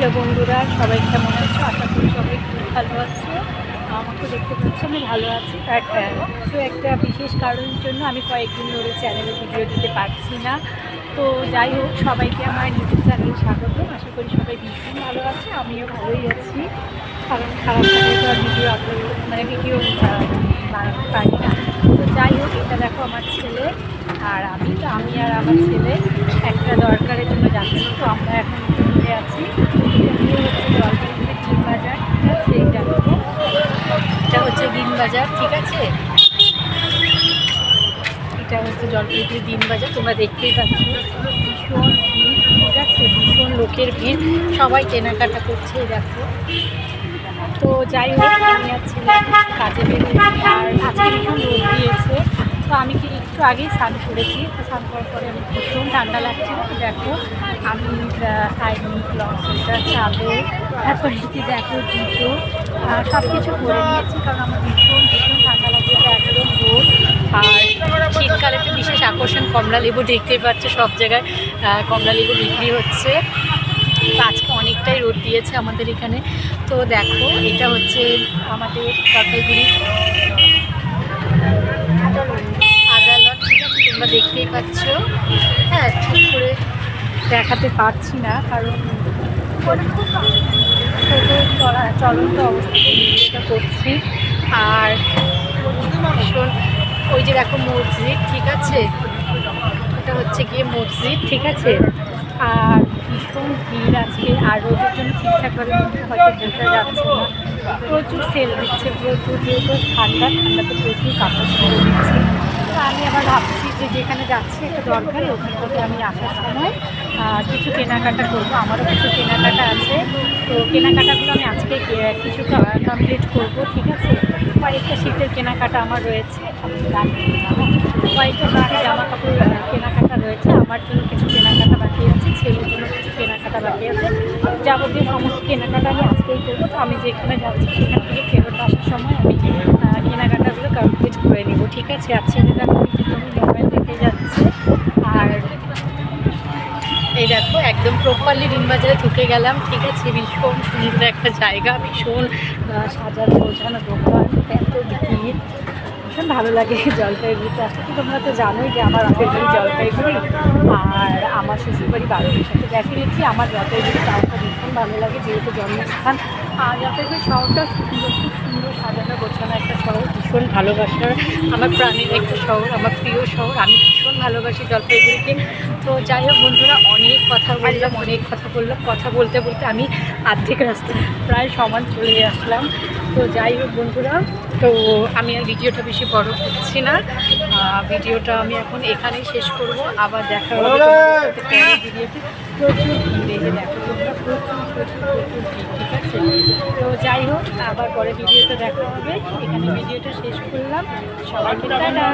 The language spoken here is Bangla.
হ্যালো বন্ধুরা, সবাই কেমন আছো? আশা করি সবাই খুব ভালো আছে। আমাকে দেখতে পাচ্ছি, আমি ভালো আছি। কিছু একটা বিশেষ কারণের জন্য আমি কয়েকদিন ধরে চ্যানেলে ভিডিও দিতে পারছি না। তো যাই হোক, সবাইকে আমার ইউটিউব চ্যানেলে স্বাগত। আশা করি সবাই ভীষণ ভালো আছে, আমিও ভালোই আছি। কারণ খারাপ থাকলে তো ভিডিও আপলোড মানে ভিডিও বানাতে পারি না। তো যাই হোক, এটা দেখো আমার ছেলে। আর আমি, তো আমি আর আমার ছেলে একটা দরকারের জন্য যাচ্ছি। তো আমরা এখন ঘুরে আছি। জলপাইগুড়ির ডিম বাজার, ঠিক আছে? এটা হচ্ছে দিন বাজার, ঠিক আছে? এটা হচ্ছে জলপাইগুড়ি দিন বাজার। তোমরা দেখতেই পাচ্ছ ভীষণ ভিড়, ঠিক ভীষণ লোকের ভিড়। সবাই কেনাকাটা করছে, এই দেখো। তো যাই হোক, আমি আর ছেলে কাজে বেরোচ্ছি আর আজকে ভীষণ রোদ দিয়েছে তো আমি কি একটু আগেই স্নান করেছি। তো স্নান করার পরে আমি ভীষণ ঠান্ডা লাগছিল দেখো, আমি হাইনিক লং সোয়েটার চাদর, তারপরে কি দেখো জুতো সব কিছু করে নিয়েছি কারণ আমার ভীষণ ভীষণ ঠান্ডা লাগছে। একদম রোদ আর শীতকালে তো বিশেষ আকর্ষণ কমলা লেবু দেখতেই পাচ্ছ, সব জায়গায় কমলা লেবু বিক্রি হচ্ছে। আজকে অনেকটাই রোদ দিয়েছে আমাদের এখানে। তো দেখো, এটা হচ্ছে আমাদের জলপাইগুড়ি আদালত ঠিক আছে তোমরা দেখতেই পাচ্ছ? হ্যাঁ ঠিক করে দেখাতে পারছি না, কারণ চলন্ত ভিডিওটা করছি। আর ওই যে দেখো মসজিদ, ঠিক আছে? এটা হচ্ছে গিয়ে মসজিদ, ঠিক আছে? আর ভীষণ ভিড় আছে আর রোদের জন্য ঠিকঠাকভাবে হয়তো যাচ্ছে না। প্রচুর সেল দিচ্ছে, প্রচুর, যেহেতু ঠান্ডা, ঠান্ডাতে প্রচুর কাপড় দিচ্ছে। আমি আবার ভাবছি যে যেখানে যাচ্ছি একটা দরকার, ওখান থেকে আমি আসার সময় কিছু কেনাকাটা করব। আমারও কিছু কেনাকাটা আছে। তো কেনাকাটাগুলো আমি আজকে কিছু কমপ্লিট করব, ঠিক আছে? কয়েকটা শীতের কেনাকাটা আমার রয়েছে। কয়েকটা শীতের জামা কাপড় কেনাকাটা রয়েছে। আমার জন্য কিছু কেনাকাটা বাকি আছে, ছেলের জন্য কিছু কেনাকাটা বাকি আছে। যাবতীয় সমস্ত কেনাকাটা আমি আজকেই করব। তো আমি যেখানে যাচ্ছি, সেখান থেকে ফেরত আসার সময় আমি আহ, কেনাকাটাগুলো কমপ্লিট করে নেব ঠিক আছে ছেলেটা আমি মোবাইল দেখে যাচ্ছে। আর এই দেখো, একদম প্রপারলি রিমবাজারে ঢুকে গেলাম, ঠিক আছে? ভীষণ সুন্দর একটা জায়গা, ভীষণ সাজানো গোছানো দোকান, এত ভিড়। ভীষণ ভালো লাগে জলপাইগুড়িতে। আসতে তো তোমরা তো জানোই যে আমার বাপের বাড়ি জলপাইগুড়ি, আর আমার শ্বশুরবাড়ি বারোটির সাথে ডেফিনেটলি আমার জলপাইগুড়ি টাউনটা ভীষণ ভালো লাগে, যেহেতু জন্মস্থান। আর জলপাইগুড়ি শহরটা সুন্দর, খুব সুন্দর সাজানো, গোছানো একটা শহর, ভীষণ ভালোবাসার আমার প্রাণের একটা শহর, আমার প্রিয় শহর। আমি ভীষণ ভালোবাসি জলপাইগুড়িকে। তো যাই হোক বন্ধুরা অনেক কথা বললাম অনেক কথা বললাম। কথা বলতে বলতে আমি আর্ধেক রাস্তা প্রায় সমান চলে আসলাম। তো যাই হোক বন্ধুরা তো আমি আর ভিডিওটা বেশি বড় করছি না। ভিডিওটা আমি এখন এখানেই শেষ করব। আবার দেখা হবে ভিডিওতে প্রচুর যে দেখো তোমরা প্রচুর প্রচুর প্রচুর ঠিক আছে তো যাই হোক আবার পরে ভিডিওতে দেখা হবে। এখানে ভিডিওটা শেষ করলাম। সবাইকে টাটা।